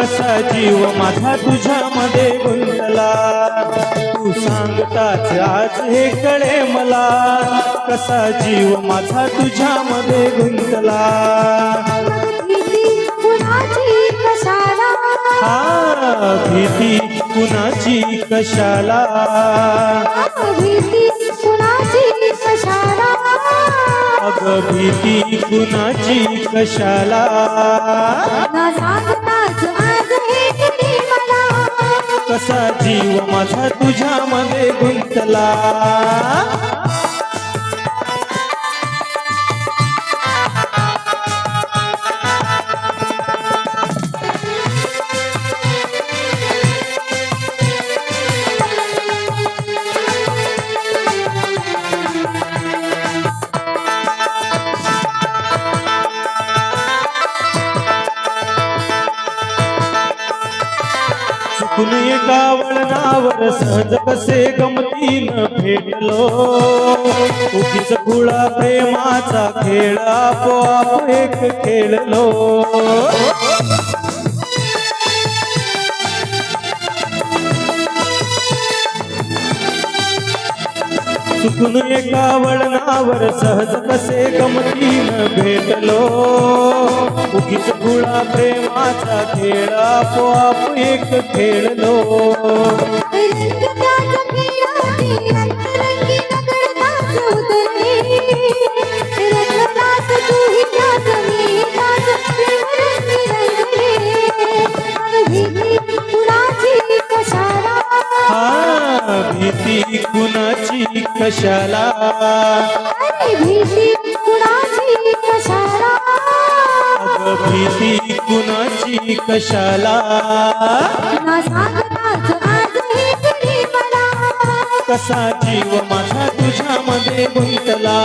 कसा जीव माझा तुझ्यामध्ये गुंतला? तू सांगताच आज हे कळे मला. कसा जीव माझा तुझ्यामध्ये गुंतला? हा भीती कुणाची कशाला? अग भीती कुणाची कशाला? असा जीव माझा तुझ्यामध्ये गुंतला. चुकून एका वळणावर सहज कसे गमतीनं भेटलो उगीच खुळा प्रेमाचा खेळ आपोआप एक खेळलो. चुकून एका वळणावर सहज कसे गमतीनं भेटलो. उगीच गुळा प्रेमाचा खेळ आपोआप एक खेळलो. कुणाची कशाला? भीती कुणाची कशाला? भीती कुणाची कशाला? कसा जीव माझा तुझ्यामध्ये गुंतला?